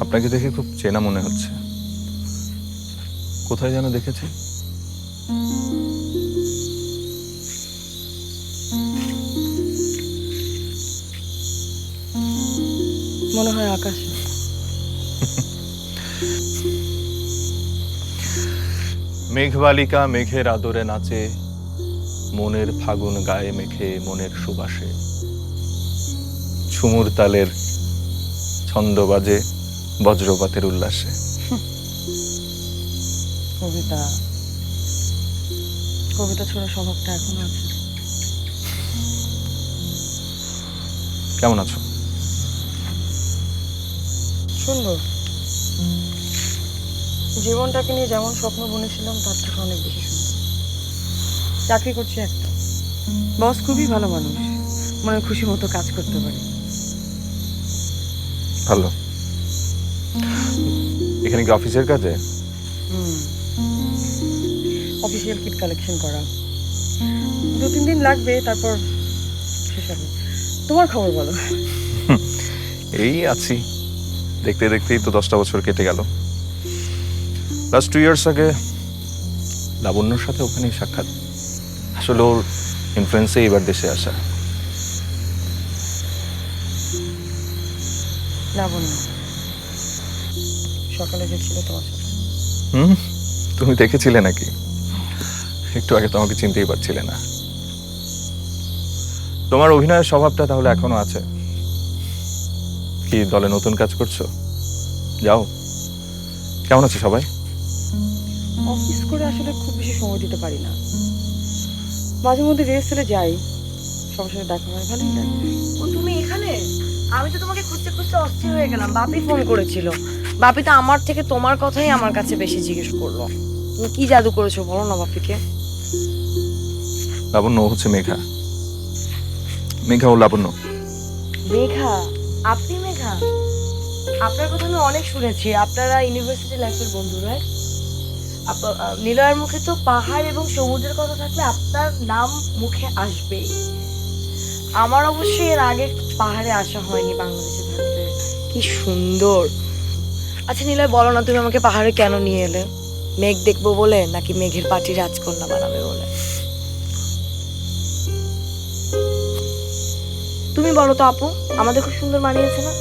আপনাকে দেখে খুব চেনা মনে হচ্ছে। কোথায় যেন দেখেছি? মনে হয় আকাশে। মেঘবালিকা মেঘের আদরে নাচে মনের ফাগুন গায়ে মেখে মনের সুবাসে। ঝুমুর তালের ছন্দ বাজে। বজ্রপাতের উল্লাসে। কবিতা। কবিতা ছোড়া স্বভাবটা এখন আছে কেমন আছো? সুন্দর। জীবনটাকে নিয়ে যেমন স্বপ্ন বুনেছিলাম তার থেকে অনেক বেশি সুন্দর। চাকরি করছি একটা। বস খুবই ভালো মানুষ। মনে খুশি মতো কাজ করতে পারে। ভালো। এখানে কি অফিসের কাজে? অফিসিয়াল কিট কালেকশন করা। দু তিন দিন লাগবে তারপর শেষ হবে। তোমার খবর বলো। এই আছি। দেখতে দেখতেই তো দশটা বছর কেটে গেল। লাস্ট টু ইয়ার্স আগে লাবণ্যর সাথে ওখানেই সাক্ষাৎ। আসলে ওর ইনফ্লুয়েন্সে এবার দেশে আসা। লাবণ্য। সকালে গেছিল তোমার সাথে। হুম? তুমি দেখেছিলে নাকি? একটু আগে তো আমাকে চিনতেই পারছিলে না। তোমার অভিনয়ের স্বভাবটা তাহলে এখনও আছে? কি দলে নতুন কাজ করছ? যাও। কেমন আছে সবাই? অফিস করে আসলে খুব বেশি সময় দিতে পারি না। মাঝে মধ্যে রিহার্সেলে যাই। সবার সাথে দেখা হয় ভালোই লাগে। ও তুমি এখানে? আমি তো তোমাকে খুঁজতে খুঁজতে অস্থির হয়ে গেলাম। বাপি ফোন করেছিল। বাপি তো আমার থেকে তোমার কথাই আমার কাছে বেশি জিজ্ঞেস করল। তুমি কি জাদু করেছ বলো না বাপিকে? লাবণ্য হচ্ছে মেঘা। মেঘা ও লাবণ্য। মেঘা? আপনি মেঘা? আপনার কথা আমি অনেক শুনেছি। আপনারা ইউনিভার্সিটি লাইফের বন্ধু রাইট নিলয়ের মুখে তো পাহাড় এবং সমুদ্রের কথা থাকলে আপনার নাম মুখে আসবেই। আমার অবশ্যই এর আগে পাহাড়ে আসা হয়নি বাংলাদেশে থাকতে। কি সুন্দর। আচ্ছা নিলয় বলো না তুমি আমাকে পাহাড়ে কেন নিয়ে এলে? মেঘ দেখব বলে নাকি মেঘের পাটি রাজকন্যা বানাবে বলে? তুমি বলো তো আপু আমাদের খুব সুন্দর মানিয়েছে না?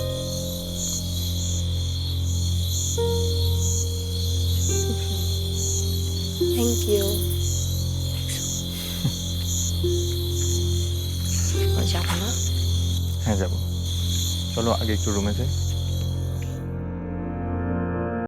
থ্যাংক ইউ যাব না? হ্যাঁ যাব। চলো আগে একটু রুমে যাই।